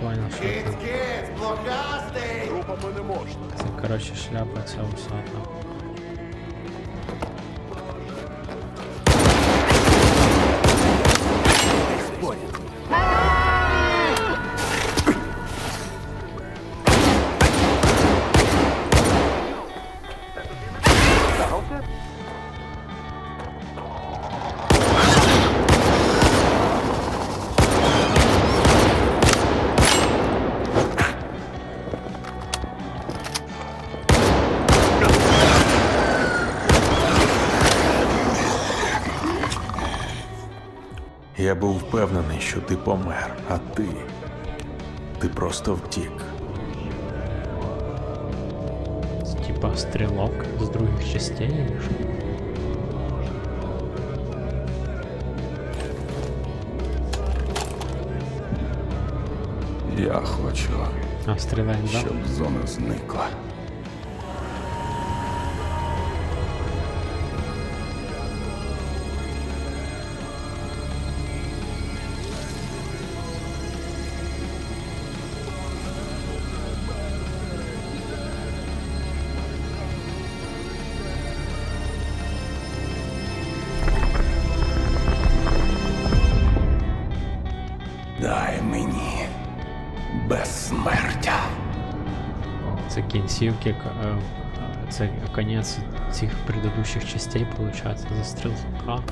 понял, що це. кіць, блокастий! Групами не можна. Це, коротше, шляпа ця усата. Я був впевнений, що ти помер, а ти. Ти просто втік. Типа стрілок з других частей. що? Я хочу, А, стріляє, да? зона зникла. Це кінцівки, це конець цих предыдущих частей, получается, за стрілка.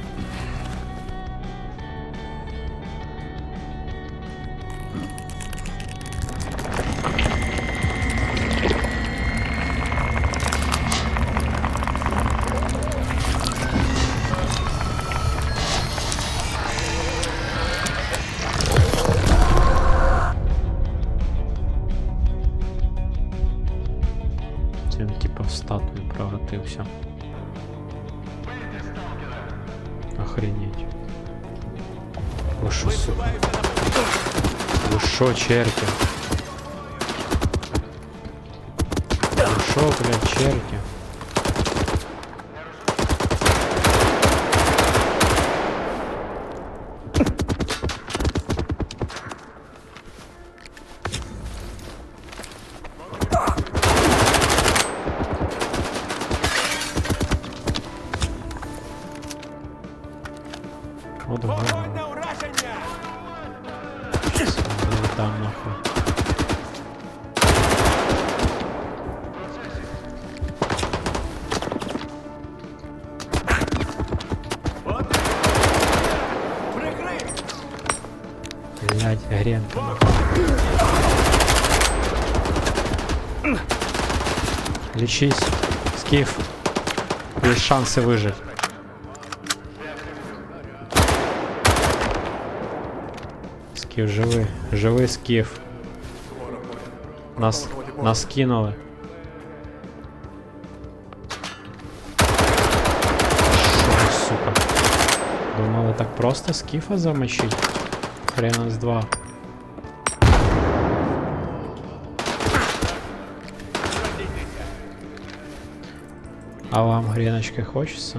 Він типа в статую превратився. Охренеть. Ви шо, сука? Ви шо, черти? Ви шо, блядь, черти? Блять, гренка. нахуй. Лечись, Скиф. Есть шансы выжить. Скіф, живи, живи скіф. Нас, нас кинули. Що, сука? Думали так просто скіфа замочить? Хрена з два. А вам греночки хочется?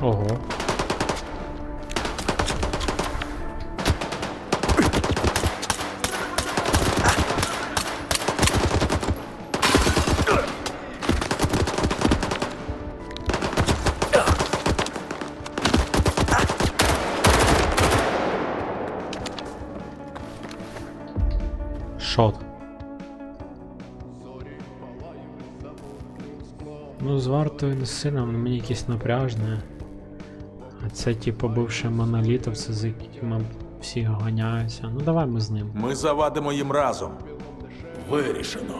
Ого. Ну, з вартою не сильно, мені якесь напряжне. А це, типу, бивший монолітовці, з якими всі ганяються. Ну давай ми з ним. Ми завадимо їм разом. Вирішено.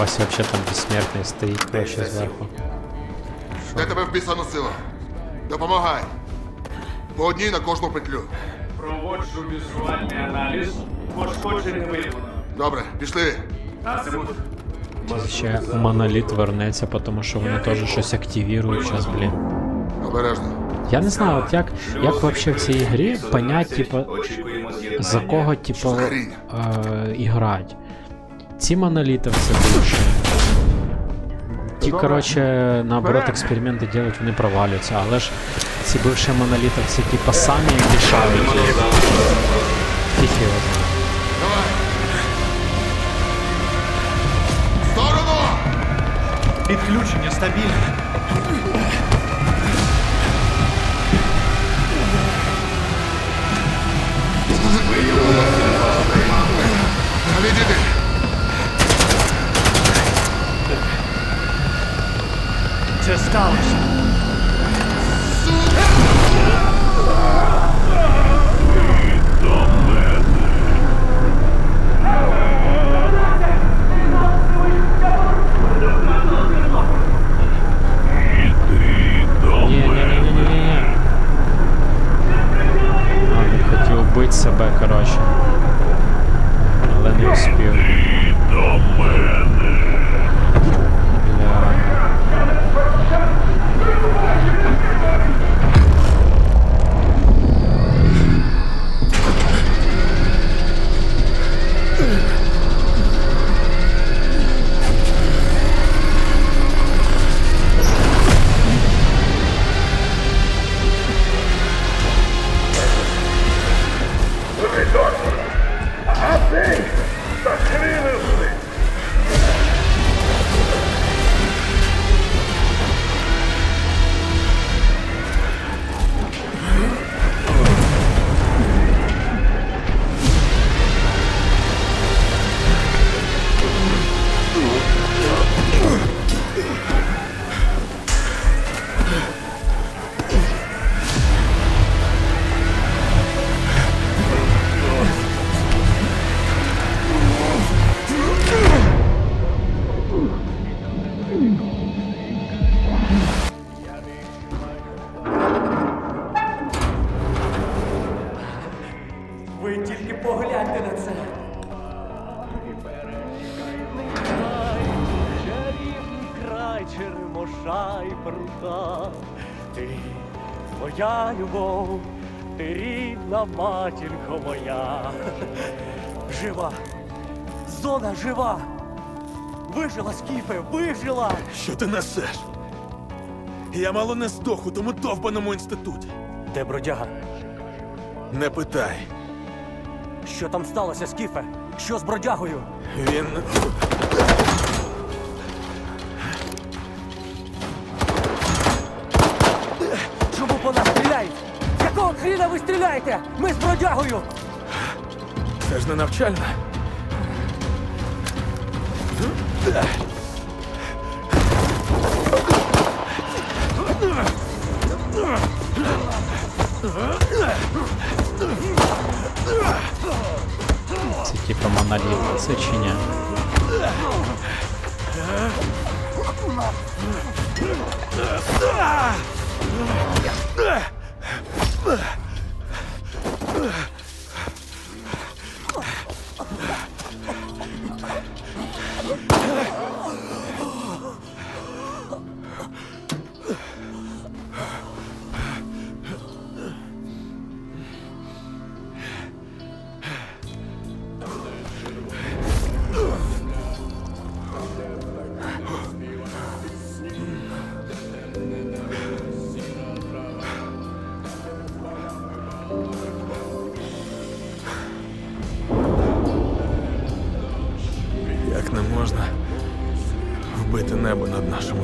Вася вообще там бессмертный стоит вообще сверху. Де тебе в біса носило? Допомагай! По одній на кожну петлю. Проводжу візуальний аналіз. Пошкоджень не виявлено. Добре, пішли. Азимут. Ще моноліт вернеться, тому що вони теж щось активірують зараз, блін. Обережно. Я не знаю, от як, як вообще в цій грі понять, типу, за кого, типу, хрінь? е, іграть. Ці монолітовці більше. Ті, коротше, наоборот, експерименти делать, вони провалюються, але ж ці бивші монолітовці, типу, самі рішають. Фіг його знає. Давай. В Сторону! Підключення стабільне. Відійди. він хотів вбити себе, коротше. Але не успів. Бля. І прута. Ти моя любов, ти рідна матінко моя. Жива. Зона жива. Вижила, Скіфе, вижила! Що ти несеш? Я мало не здох у тому довбаному інституті. Де бродяга? Не питай. Що там сталося, Скіфе? Що з бродягою? Він. Стріляєте? Ми з бродягою! Це ж не навчальна. Це типу моноліт, це чи ні?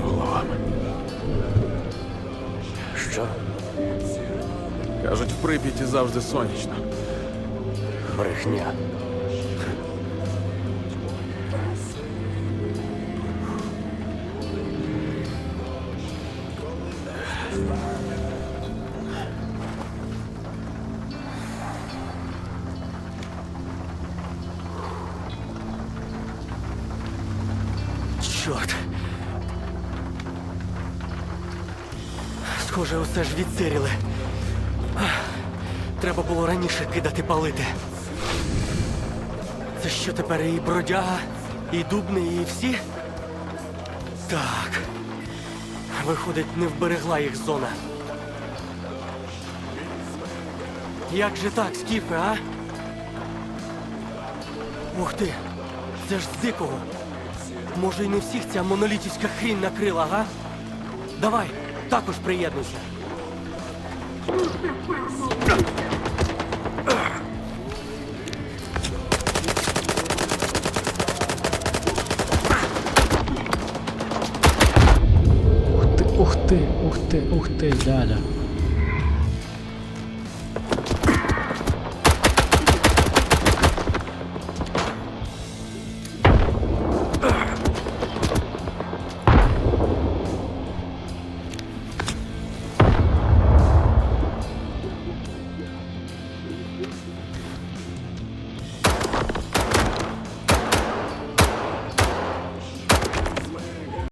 Головами. Що? Кажуть, в Прип'яті завжди сонячно. Брехня. Чорт. Схоже, усе ж відсиріли. треба було раніше кидати палити. Це що тепер і бродяга, і дубний, і всі? Так. Виходить, не вберегла їх зона. Як же так, Скіфе, а? Ух ти! Це ж дикого. Може, і не всіх ця монолітівська хрінь накрила, га? Давай, також приєднуйся. Ух ти, ух ти, ух ти, ух.